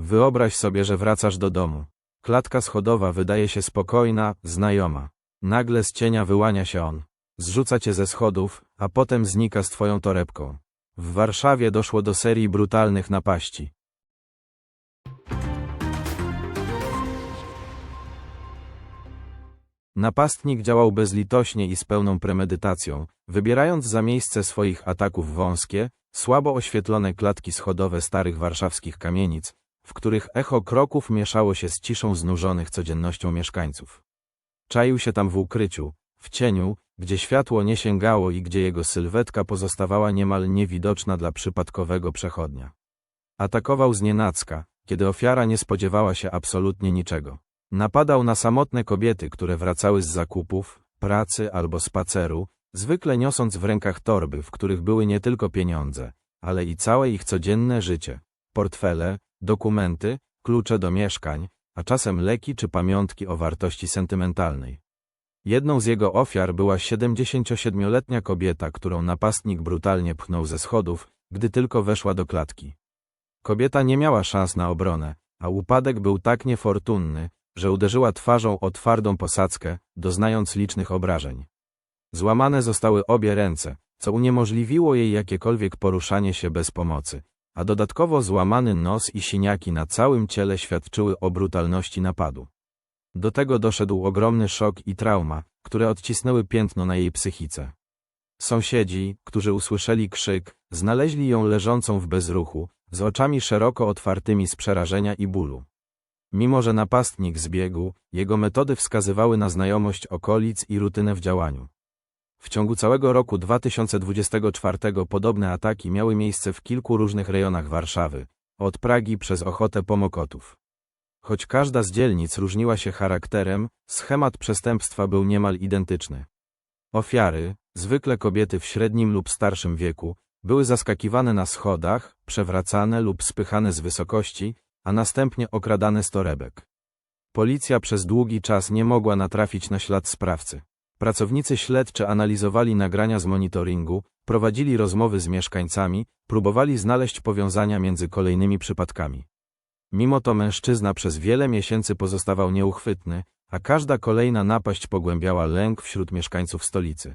Wyobraź sobie, że wracasz do domu. Klatka schodowa wydaje się spokojna, znajoma. Nagle z cienia wyłania się on. Zrzuca cię ze schodów, a potem znika z twoją torebką. W Warszawie doszło do serii brutalnych napaści. Napastnik działał bezlitośnie i z pełną premedytacją, wybierając za miejsce swoich ataków wąskie, słabo oświetlone klatki schodowe starych warszawskich kamienic, w których echo kroków mieszało się z ciszą znużonych codziennością mieszkańców. Czaił się tam w ukryciu, w cieniu, gdzie światło nie sięgało i gdzie jego sylwetka pozostawała niemal niewidoczna dla przypadkowego przechodnia. Atakował znienacka, kiedy ofiara nie spodziewała się absolutnie niczego. Napadał na samotne kobiety, które wracały z zakupów, pracy albo spaceru, zwykle niosąc w rękach torby, w których były nie tylko pieniądze, ale i całe ich codzienne życie, portfele, dokumenty, klucze do mieszkań, a czasem leki czy pamiątki o wartości sentymentalnej. Jedną z jego ofiar była 77-letnia kobieta, którą napastnik brutalnie pchnął ze schodów, gdy tylko weszła do klatki. Kobieta nie miała szans na obronę, a upadek był tak niefortunny, że uderzyła twarzą o twardą posadzkę, doznając licznych obrażeń. Złamane zostały obie ręce, co uniemożliwiło jej jakiekolwiek poruszanie się bez pomocy, a dodatkowo złamany nos i siniaki na całym ciele świadczyły o brutalności napadu. Do tego doszedł ogromny szok i trauma, które odcisnęły piętno na jej psychice. Sąsiedzi, którzy usłyszeli krzyk, znaleźli ją leżącą w bezruchu, z oczami szeroko otwartymi z przerażenia i bólu. Mimo, że napastnik zbiegł, jego metody wskazywały na znajomość okolic i rutynę w działaniu. W ciągu całego roku 2024 podobne ataki miały miejsce w kilku różnych rejonach Warszawy, od Pragi przez Ochotę po Mokotów. Choć każda z dzielnic różniła się charakterem, schemat przestępstwa był niemal identyczny. Ofiary, zwykle kobiety w średnim lub starszym wieku, były zaskakiwane na schodach, przewracane lub spychane z wysokości, a następnie okradane z torebek. Policja przez długi czas nie mogła natrafić na ślad sprawcy. Pracownicy śledczy analizowali nagrania z monitoringu, prowadzili rozmowy z mieszkańcami, próbowali znaleźć powiązania między kolejnymi przypadkami. Mimo to mężczyzna przez wiele miesięcy pozostawał nieuchwytny, a każda kolejna napaść pogłębiała lęk wśród mieszkańców stolicy.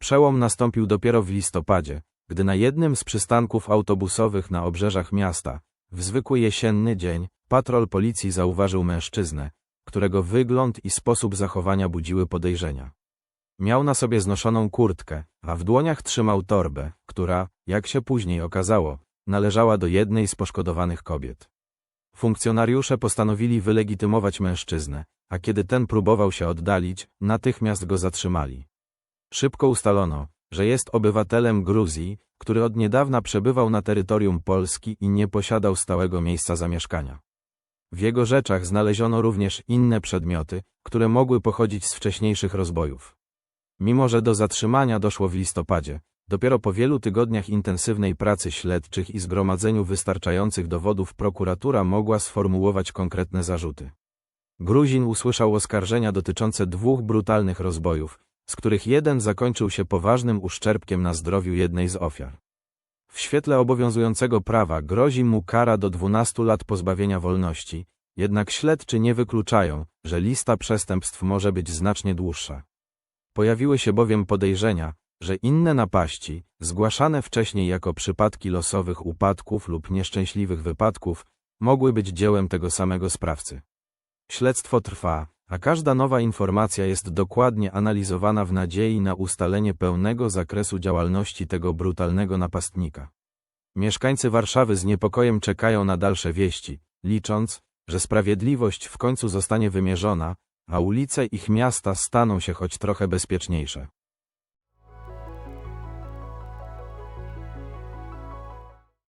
Przełom nastąpił dopiero w listopadzie, gdy na jednym z przystanków autobusowych na obrzeżach miasta, w zwykły jesienny dzień, patrol policji zauważył mężczyznę, którego wygląd i sposób zachowania budziły podejrzenia. Miał na sobie znoszoną kurtkę, a w dłoniach trzymał torbę, która, jak się później okazało, należała do jednej z poszkodowanych kobiet. Funkcjonariusze postanowili wylegitymować mężczyznę, a kiedy ten próbował się oddalić, natychmiast go zatrzymali. Szybko ustalono, że jest obywatelem Gruzji, który od niedawna przebywał na terytorium Polski i nie posiadał stałego miejsca zamieszkania. W jego rzeczach znaleziono również inne przedmioty, które mogły pochodzić z wcześniejszych rozbojów. Mimo, że do zatrzymania doszło w listopadzie, dopiero po wielu tygodniach intensywnej pracy śledczych i zgromadzeniu wystarczających dowodów prokuratura mogła sformułować konkretne zarzuty. Gruzin usłyszał oskarżenia dotyczące dwóch brutalnych rozbojów, z których jeden zakończył się poważnym uszczerbkiem na zdrowiu jednej z ofiar. W świetle obowiązującego prawa grozi mu kara do 12 lat pozbawienia wolności, jednak śledczy nie wykluczają, że lista przestępstw może być znacznie dłuższa. Pojawiły się bowiem podejrzenia, że inne napaści, zgłaszane wcześniej jako przypadki losowych upadków lub nieszczęśliwych wypadków, mogły być dziełem tego samego sprawcy. Śledztwo trwa, a każda nowa informacja jest dokładnie analizowana w nadziei na ustalenie pełnego zakresu działalności tego brutalnego napastnika. Mieszkańcy Warszawy z niepokojem czekają na dalsze wieści, licząc, że sprawiedliwość w końcu zostanie wymierzona, a ulice ich miasta staną się choć trochę bezpieczniejsze.